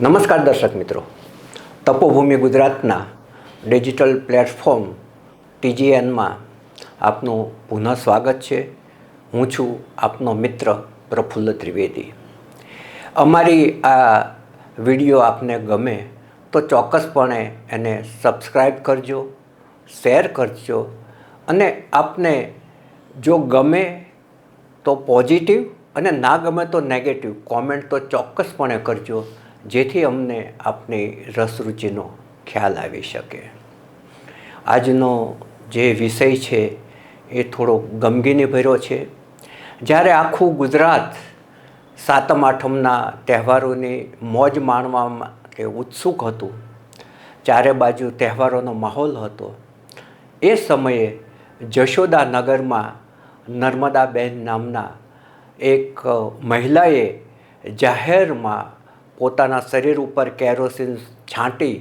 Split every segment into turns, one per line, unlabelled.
નમસ્કાર દર્શક મિત્રો. તપોભૂમિ ગુજરાતના ડિજિટલ પ્લેટફોર્મ ટીજીએનમાં આપનું પુનઃ સ્વાગત છે. હું છું આપનો મિત્ર પ્રફુલ્લ ત્રિવેદી. અમારી આ વીડિયો આપને ગમે તો ચોક્કસપણે એને સબસ્ક્રાઈબ કરજો, શેર કરજો અને આપને જો ગમે તો પોઝિટિવ અને ના ગમે તો નેગેટિવ કોમેન્ટ તો ચોક્કસપણે કરજો. જેથી અમને આપની રસરૂચિનો ખ્યાલ આવી શકે. આજનો જે વિષય છે એ થોડો ગમગીની ભર્યો છે. જ્યારે આખું ગુજરાત સાતમ આઠમના તહેવારોની મોજ માણવા માટે ઉત્સુક હતું, ચારે બાજુ તહેવારોનો માહોલ હતો, એ સમયે જશોદા નગરમાં નર્મદાબેન નામના એક મહિલાએ જાહેરમાં પોતાના શરીર ઉપર કેરોસીન છાંટી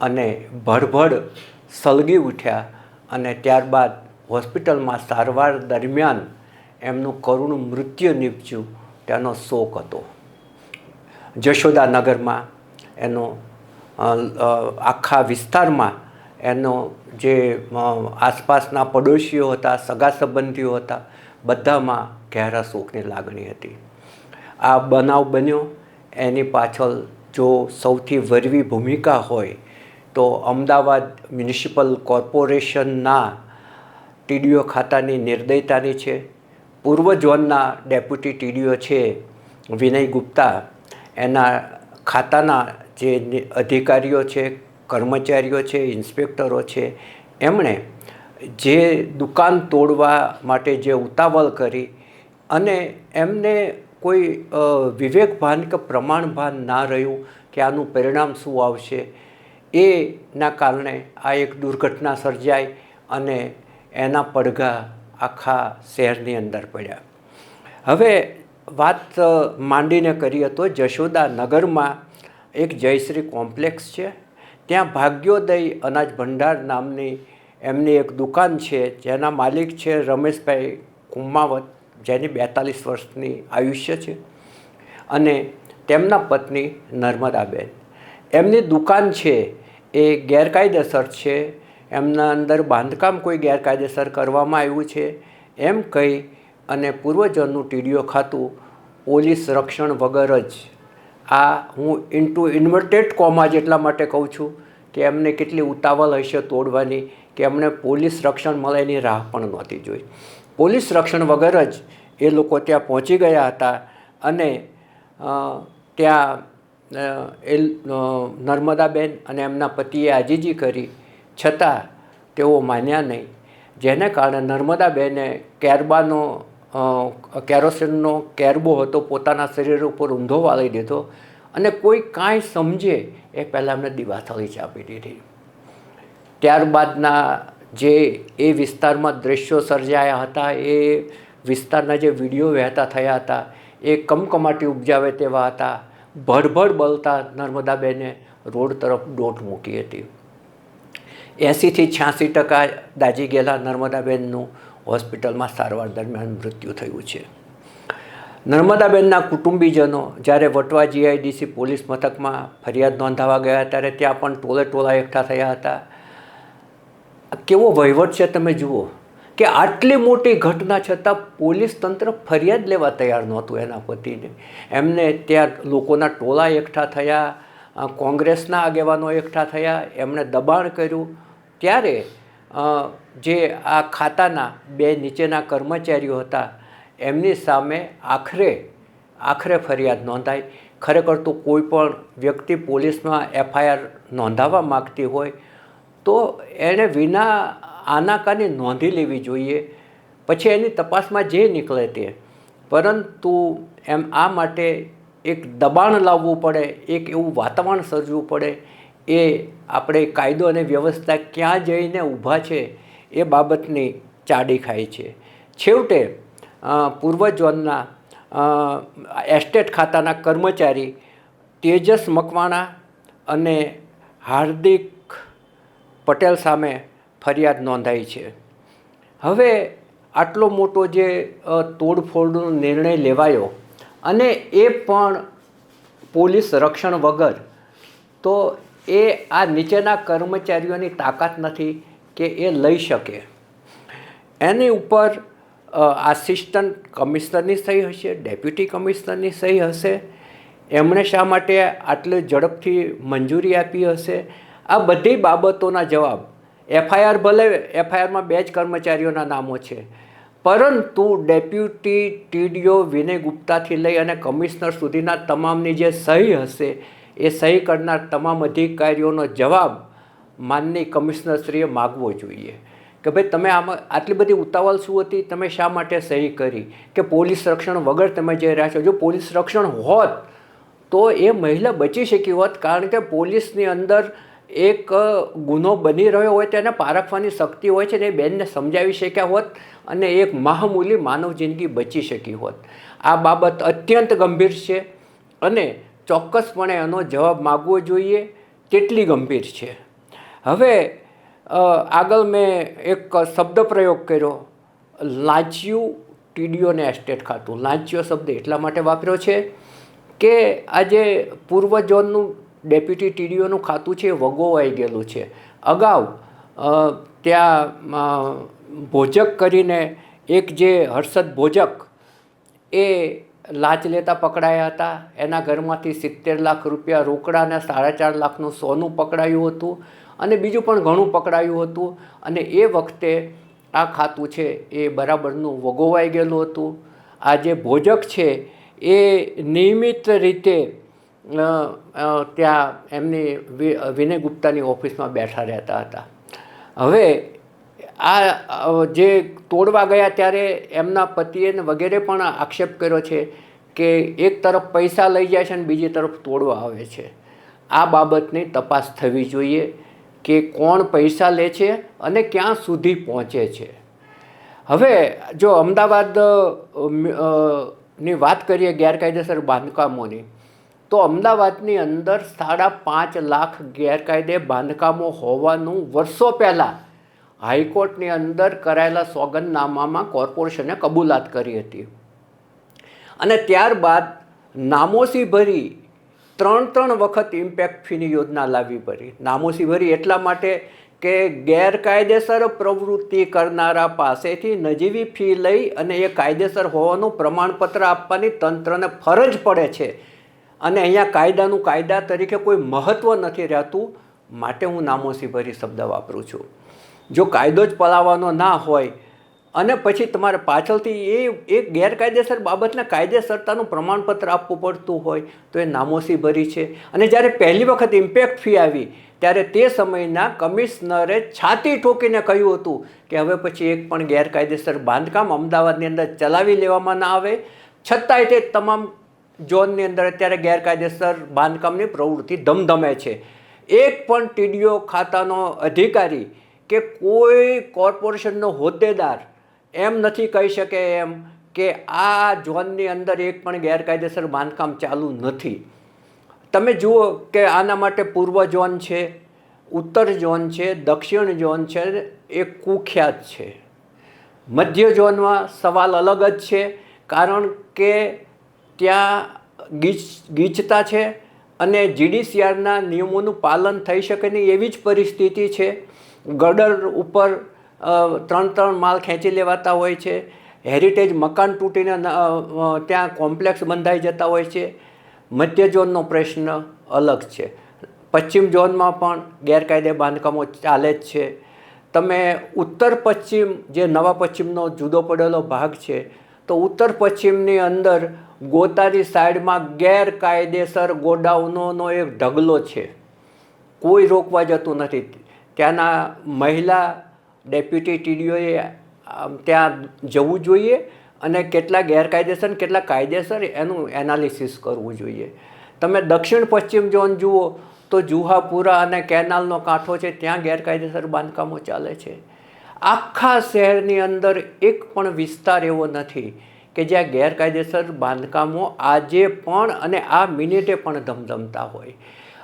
અને ભડભડ સળગી ઉઠ્યા અને ત્યારબાદ હોસ્પિટલમાં સારવાર દરમિયાન એમનું કરુણ મૃત્યુ નીપજ્યું, તેનો શોક હતો. જશોદાનગરમાં એનો આખા વિસ્તારમાં એનો જે આસપાસના પડોશીઓ હતા સગા સંબંધીઓ હતા, બધામાં ઘેરા શોકની લાગણી હતી. આ બનાવ બન્યો એની પાછળ જો સૌથી વરવી ભૂમિકા હોય, તો અમદાવાદ મ્યુનિસિપલ કોર્પોરેશનના ટીડીઓ ખાતાની નિર્દયતાની છે. પૂર્વ ઝોનના ડેપ્યુટી ટીડીઓ છે વિનય ગુપ્તા. એના ખાતાના જે અધિકારીઓ છે, કર્મચારીઓ છે, ઇન્સ્પેક્ટરો છે, એમણે જે દુકાન તોડવા માટે જે ઉતાવળ કરી અને એમને કોઈ વિવેકભાન કે પ્રમાણભાન ના રહ્યું કે આનું પરિણામ શું આવશે એના કારણે આ એક દુર્ઘટના સર્જાઈ અને એના પડઘા આખા શહેરની અંદર પડ્યા. હવે વાત માંડીને કરીએ તો જશોદા નગરમાં એક જયશ્રી કોમ્પ્લેક્સ છે. ત્યાં ભાગ્યોદય અનાજ ભંડાર નામની એમની એક દુકાન છે, જેના માલિક છે રમેશભાઈ કુમાવત જેની બેતાલીસ વર્ષની આયુષ્ય છે. અને તેમના પત્ની નર્મદાબેન. એમની દુકાન છે એ ગેરકાયદેસર છે. એમના અંદર બાંધકામ કોઈ ગેરકાયદેસર કરવામાં આવ્યું છે. એમ કહી અને પૂર્વજોનું ટીડીઓ ખાતું પોલીસ રક્ષણ વગર જ. આ હું ઇન્ટુ ઇન્વર્ટેડ કોમા જેટલા માટે કહું છું કે એમને કેટલી ઉતાવળ હશે તોડવાની કે એમણે પોલીસ રક્ષણ મળે એની રાહ પણ નહોતી જોઈ. પોલીસ રક્ષણ વગર જ એ લોકો ત્યાં પહોંચી ગયા હતા અને ત્યાં એ નર્મદાબેન અને એમના પતિએ આજીજી કરી. છતાં તેઓ માન્યા નહીં. જેને કારણે નર્મદાબેને કેરબાનો કેરોસીનનો કેરબો હતો, પોતાના શરીર ઉપર ઊંધો વાળી દીધો અને કોઈ કાંઈ સમજે એ પહેલાં એમને દિવાથળી ચાપી દીધી. ત્યારબાદના જે એ વિસ્તારમાં દ્રશ્યો સર્જાયા હતા, એ વિસ્તારના જે વીડિયો વહેતા થયા હતા, એ કમકમાટી ઉપજાવે તેવા હતા. ભડભડ બળતા નર્મદાબેને રોડ તરફ દોટ મૂકી હતી. એંસીથી છ્યાસી ટકા દાજી ગયેલા નર્મદાબેનનું હોસ્પિટલમાં સારવાર દરમિયાન મૃત્યુ થયું છે. નર્મદાબેનના કુટુંબીજનો જ્યારે વટવા જીઆઈડીસી પોલીસ મથકમાં ફરિયાદ નોંધાવા ગયા, ત્યારે ત્યાં પણ ટોલે ટોલા એકઠા થયા હતા. કેવો વહીવટ છે તમે જુઓ કે આટલી મોટી ઘટના છતાં પોલીસ તંત્ર ફરિયાદ લેવા તૈયાર નહોતું એના પતિને. એમને ત્યાં લોકોના ટોળા એકઠા થયા કોંગ્રેસના આગેવાનો એકઠા થયા, એમણે દબાણ કર્યું. ત્યારે જે આ ખાતાના બે નીચેના કર્મચારીઓ હતા, એમની સામે આખરે આખરે ફરિયાદ નોંધાઈ. ખરેખર તો કોઈ પણ વ્યક્તિ પોલીસમાં એફઆઈઆર નોંધાવવા માગતી હોય તો એણે વિના આનાકાની નોંધી લેવી જોઈએ. પછી એની તપાસમાં જે નીકળે તે. પરંતુ એમ આ માટે એક દબાણ લાવવું પડે, એક એવું વાતાવરણ સર્જવું પડે, એ આપણે કાયદો અને વ્યવસ્થા ક્યાં જઈને ઊભા છે એ બાબતની ચાડી ખાય છે. છેવટે પૂર્વજોનના એસ્ટેટ ખાતાના કર્મચારી તેજસ મકવાણા અને હાર્દિક પટેલ સામે ફરિયાદ નોંધાઈ છે. હવે આટલો મોટો જે તોડફોડનો નિર્ણય લેવાયો અને એ પણ પોલીસ રક્ષણ વગર, તો એ આ નીચેના કર્મચારીઓની તાકાત નથી કે એ લઈ શકે. એની ઉપર આસિસ્ટન્ટ કમિશનરની સહી હશે, ડેપ્યુટી કમિશનરની સહી હશે. એમણે શા માટે આટલી ઝડપથી મંજૂરી આપી હશે? આ બધી બાબતોના જવાબ એફઆઈઆર ભલે એફઆઈઆરમાં બે જ કર્મચારીઓના નામો છે, પરંતુ ડેપ્યુટી ટીડીઓ વિનય ગુપ્તાથી લઈ અને કમિશનર સુધીના તમામની જે સહી હશે, એ સહી કરનાર તમામ અધિકારીઓનો જવાબ માનની કમિશનરશ્રીએ માગવો જોઈએ. કે ભાઈ, તમે આમાં આટલી બધી ઉતાવળ શું હતી? તમે શા માટે સહી કરી? કે પોલીસ રક્ષણ વગર તમે જઈ રહ્યા છો? જો પોલીસ રક્ષણ હોત, તો એ મહિલા બચી શકી હોત, કારણ કે પોલીસની અંદર એક ગુનો બની રહ્યો હોય તેને પારખવાની શક્તિ હોય છે ને એ બેનને સમજાવી શક્યા હોત અને એક મહામૂલી માનવ જિંદગી બચી શકી હોત. આ બાબત અત્યંત ગંભીર છે અને ચોક્કસપણે એનો જવાબ માગવો જોઈએ કેટલી ગંભીર છે. હવે આગળ મેં એક શબ્દ પ્રયોગ કર્યો, લાંચ્યું ટીડીઓને એસ્ટેટ ખાતું. લાંચિયો શબ્દ એટલા માટે વાપર્યો છે કે આજે પૂર્વ ઝોનનું ડેપ્યુટી ટીડીઓનું ખાતું છે એ વગોવાઈ ગયેલું છે. અગાઉ ત્યાં ભોજક કરીને એક જે હર્ષદ ભોજક એ લાંચ લેતા પકડાયા હતા. એના ઘરમાંથી સિત્તેર લાખ રૂપિયા રોકડા અને સાડા ચાર લાખનું સોનું પકડાયું હતું અને બીજું પણ ઘણું પકડાયું હતું અને એ વખતે આ ખાતું છે એ બરાબરનું વગોવાઈ ગયેલું હતું. આ જે ભોજક છે એ નિયમિત રીતે ત્યાં એમની વિનય ગુપ્તાની ઓફિસમાં બેઠા રહેતા હતા. હવે આ જે તોડવા ગયા ત્યારે એમના પતિએ વગેરે પણ આક્ષેપ કર્યો છે કે એક તરફ પૈસા લઈ જાય છે અને બીજી તરફ તોડવા આવે છે. આ બાબતની તપાસ થવી જોઈએ કે કોણ પૈસા લે છે અને ક્યાં સુધી પહોંચે છે. હવે જો અમદાવાદની વાત કરીએ ગેરકાયદેસર બાંધકામોની તો અમદાવાદની અંદર સાડા પાંચ લાખ ગેરકાયદે બાંધકામો હોવાનું વર્ષો પહેલાં હાઈકોર્ટની અંદર કરાયેલા સોગંદનામામાં કોર્પોરેશને કબૂલાત કરી હતી. અને ત્યારબાદ નામોસી ભરી ત્રણ ત્રણ વખત ઇમ્પેક્ટ ફીની યોજના લાવવી પડી નામોસી ભરી એટલા માટે કે ગેરકાયદેસર પ્રવૃત્તિ કરનારા પાસેથી નજીવી ફી લઈ અને એ કાયદેસર હોવાનું પ્રમાણપત્ર આપવાની તંત્રને ફરજ પડે છે. અને અહીંયા કાયદાનું કાયદા તરીકે કોઈ મહત્ત્વ નથી રહેતું, માટે હું નામોસી ભરી શબ્દ વાપરું છું. જો કાયદો જ પલાવવાનો ના હોય અને પછી તમારે પાછળથી એ એક ગેરકાયદેસર બાબતને કાયદેસરતાનું પ્રમાણપત્ર આપવું પડતું હોય, તો એ નામોસી ભરી છે. અને જ્યારે પહેલી વખત ઇમ્પેક્ટ ફી આવી, ત્યારે તે સમયના કમિશનરે છાતી ઠોકીને કહ્યું હતું કે હવે પછી એક પણ ગેરકાયદેસર બાંધકામ અમદાવાદની અંદર ચલાવી લેવામાં ના આવે. છતાંય તે તમામ ઝોનની અંદર અત્યારે ગેરકાયદેસર બાંધકામની પ્રવૃત્તિ ધમધમે છે. એક પણ ટીડીઓ ખાતાનો અધિકારી કે કોઈ કોર્પોરેશનનો હોદ્દેદાર એમ નથી કહી શકે એમ કે આ ઝોનની અંદર એક પણ ગેરકાયદેસર બાંધકામ ચાલુ નથી. તમે જુઓ કે આના માટે પૂર્વ ઝોન છે, ઉત્તર ઝોન છે, દક્ષિણ ઝોન છે, એ કુખ્યાત છે. મધ્ય ઝોનમાં સવાલ અલગ જ છે, કારણ કે ત્યાં ગીચ, ગીચતા છે અને જીડીસીઆરના નિયમોનું પાલન થઈ શકે નહીં એવી જ પરિસ્થિતિ છે. ગડર ઉપર ત્રણ ત્રણ માલ ખેંચી લેવાતા હોય છે. હેરિટેજ મકાન તૂટીને ત્યાં કોમ્પ્લેક્સ બંધાઈ જતા હોય છે. મધ્ય ઝોનનો પ્રશ્ન અલગ છે. પશ્ચિમ ઝોનમાં પણ ગેરકાયદે બાંધકામો ચાલે જ છે. તમે ઉત્તર પશ્ચિમ, જે નવા પશ્ચિમનો જુદો પડેલો ભાગ છે, તો ઉત્તર પશ્ચિમની અંદર ગોતાની સાઈડમાં ગેરકાયદેસર ગોડાઉનોનો એક ઢગલો છે. કોઈ રોકવા જતું નથી. ત્યાંના મહિલા ડેપ્યુટી ટીડીઓએ ત્યાં જવું જોઈએ અને કેટલા ગેરકાયદેસર કેટલા કાયદેસર એનું એનાલિસિસ કરવું જોઈએ. તમે દક્ષિણ પશ્ચિમ ઝોન જુઓ, તો જુહાપુરા અને કેનાલનો કાંઠો છે, ત્યાં ગેરકાયદેસર બાંધકામો ચાલે છે. આખા શહેરની અંદર એક પણ વિસ્તાર એવો નથી કે જ્યાં ગેરકાયદેસર બાંધકામો આજે પણ અને આ મિનિટે પણ ધમધમતા હોય.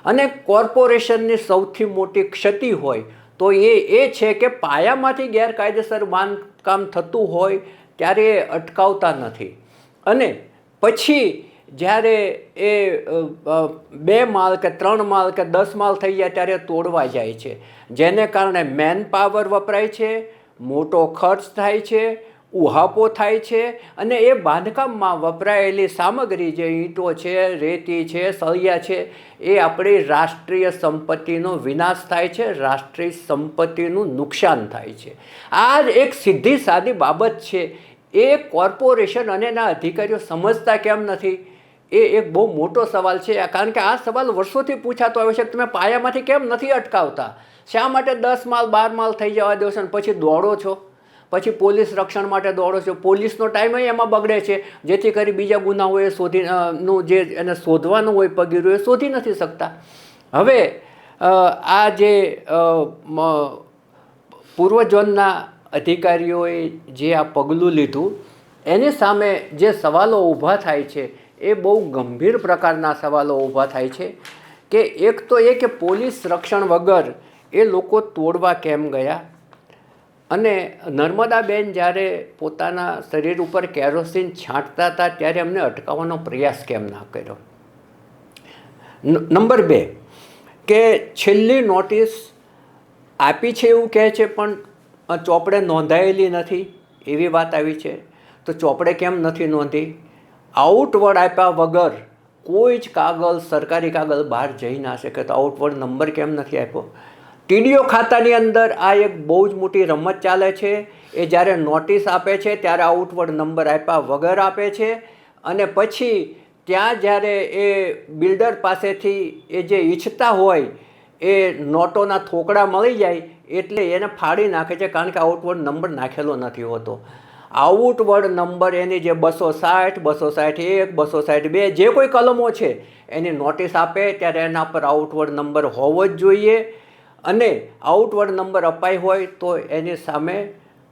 અને કોર્પોરેશનની સૌથી મોટી ક્ષતિ હોય તો એ એ છે કે પાયામાંથી ગેરકાયદેસર બાંધકામ થતું હોય ત્યારે એ અટકાવતા નથી. અને પછી જ્યારે એ બે માળ કે ત્રણ માળ કે દસ માળ થઈ જાય ત્યારે તોડવા જાય છે. જેને કારણે મેન પાવર વપરાય છે, મોટો ખર્ચ થાય છે ઉહાપો થાય છે અને એ બાંધકામમાં વપરાયેલી સામગ્રી જે ઈંટો છે, રેતી છે, સળિયા છે, એ આપણી રાષ્ટ્રીય સંપત્તિનો વિનાશ થાય છે, રાષ્ટ્રીય સંપત્તિનું નુકસાન થાય છે. આ એક સીધી સાદી બાબત છે. એ કોર્પોરેશન અને એના અધિકારીઓ સમજતા કેમ નથી? એ એક બહુ મોટો સવાલ છે. કારણ કે આ સવાલ વર્ષોથી પૂછાતો આવે છે તમે પાયામાંથી કેમ નથી અટકાવતા? શા માટે દસ માલ, બાર માલ થઈ જવા દો છો અને પછી દોડો છો? પછી પોલીસ રક્ષણ માટે દોડો છો. પોલીસનો ટાઈમ એમાં બગડે છે. જેથી કરી બીજા ગુનાઓએ શોધી નું જે એને શોધવાનું હોય પગીરું એ શોધી નથી શકતા. હવે આ જે અ, મ- પૂર્વ ઝોનના અધિકારીઓએ જે આ પગલું લીધું એની સામે જે સવાલો ઊભા થાય છે એ બહુ ગંભીર પ્રકારના સવાલો ઊભા થાય છે કે એક તો એ કે પોલીસ રક્ષણ વગર એ લોકો તોડવા કેમ ગયા? અને નર્મદાબેન જ્યારે પોતાના શરીર ઉપર કેરોસીન છાંટતા હતા, ત્યારે એમને અટકાવવાનો પ્રયાસ કેમ ના કર્યો? નંબર બે, કે છેલ્લી નોટિસ આપી છે એવું કહે છે, પણ ચોપડે નોંધાયેલી નથી, એવી વાત આવી છે. તો ચોપડે કેમ નથી નોંધી? આઉટવર્ડ આપ્યા વગર કોઈ જ કાગળ, સરકારી કાગળ બહાર જઈ ના શકે. તો આઉટવર્ડ નંબર કેમ નથી આપ્યો? ટીડીઓ ખાતાની અંદર આ એક બહુ જ મોટી રમત ચાલે છે. એ જ્યારે નોટિસ આપે છે, ત્યારે આઉટવર્ડ નંબર આપ્યા વગર આપે છે. અને પછી ત્યાં જ્યારે એ બિલ્ડર પાસેથી એ જે ઈચ્છતા હોય, એ નોટોના થોકડા મળી જાય, એટલે એને ફાડી નાખે છે, કારણ કે આઉટવર્ડ નંબર નાખેલો નથી હોતો. આઉટવર્ડ નંબર એની જે બસો સાઠ બસો સાઠ એક, બસો સાઠ બે, જે કોઈ કલમો છે, એની નોટિસ આપે, ત્યારે એના પર આઉટવર્ડ નંબર હોવો જ જોઈએ. અને આઉટવર્ડ નંબર અપાય હોય તો એની સામે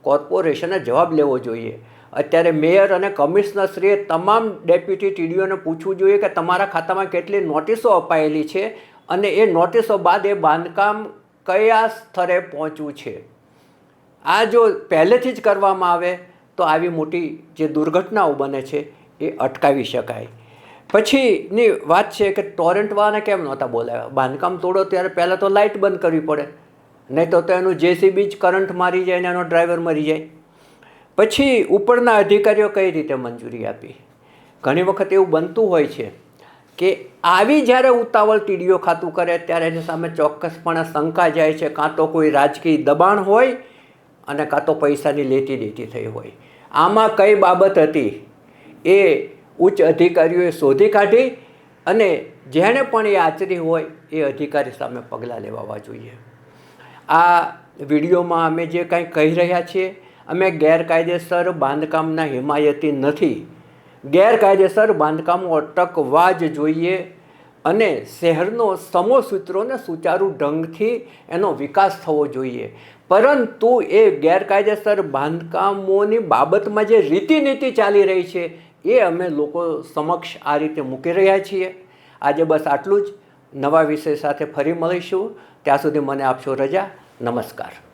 કોર્પોરેશને જવાબ લેવો જોઈએ. અત્યારે મેયર અને કમિશનરશ્રીએ તમામ ડેપ્યુટી ટીડીઓને પૂછવું જોઈએ કે તમારા ખાતામાં કેટલી નોટિસો અપાયેલી છે અને એ નોટિસો બાદ એ બાંધકામ કયા સ્તરે પહોંચ્યું છે. આ જો પહેલેથી જ કરવામાં આવે તો આવી મોટી જે દુર્ઘટનાઓ બને છે એ અટકાવી શકાય. પછીની વાત છે કે ટોરેન્ટવાળાને કેમ નહોતા બોલાવ્યા? બાંધકામ તોડો ત્યારે પહેલાં તો લાઇટ બંધ કરવી પડે. નહીં તો એનું જેસીબી જ કરંટ મારી જાય ને એનો ડ્રાઈવર મરી જાય. પછી ઉપરના અધિકારીઓ કઈ રીતે મંજૂરી આપી? ઘણી વખત એવું બનતું હોય છે કે આવી જ્યારે ઉતાવળ ટીડીઓ ખાતું કરે ત્યારે એની સામે ચોક્કસપણે શંકા જાય છે. કાં તો કોઈ રાજકીય દબાણ હોય અને કાં તો પૈસાની લેતી દેતી થઈ હોય. આમાં કઈ બાબત હતી? એ ઉચ્ચ અધિકારીઓએ શોધી કાઢી અને જેણે પણ એ આચરી હોય એ અધિકારી સામે પગલાં લેવાવા જોઈએ. આ વિડીયોમાં અમે જે કાંઈ કહી રહ્યા છીએ, અમે ગેરકાયદેસર બાંધકામના હિમાયતી નથી. ગેરકાયદેસર બાંધકામો અટકવા જ જોઈએ અને શહેરનો સમોસૂત્રોને સુચારુ ઢંગથી એનો વિકાસ થવો જોઈએ. પરંતુ એ ગેરકાયદેસર બાંધકામોની બાબતમાં જે રીતિનીતિ ચાલી રહી છે એ અમે લોકો સમક્ષ આ રીતે મૂકી રહ્યા છીએ. આજે બસ આટલું જ. નવા વિષય સાથે ફરી મળીશું. ત્યાં સુધી મને આપશો રજા. નમસ્કાર.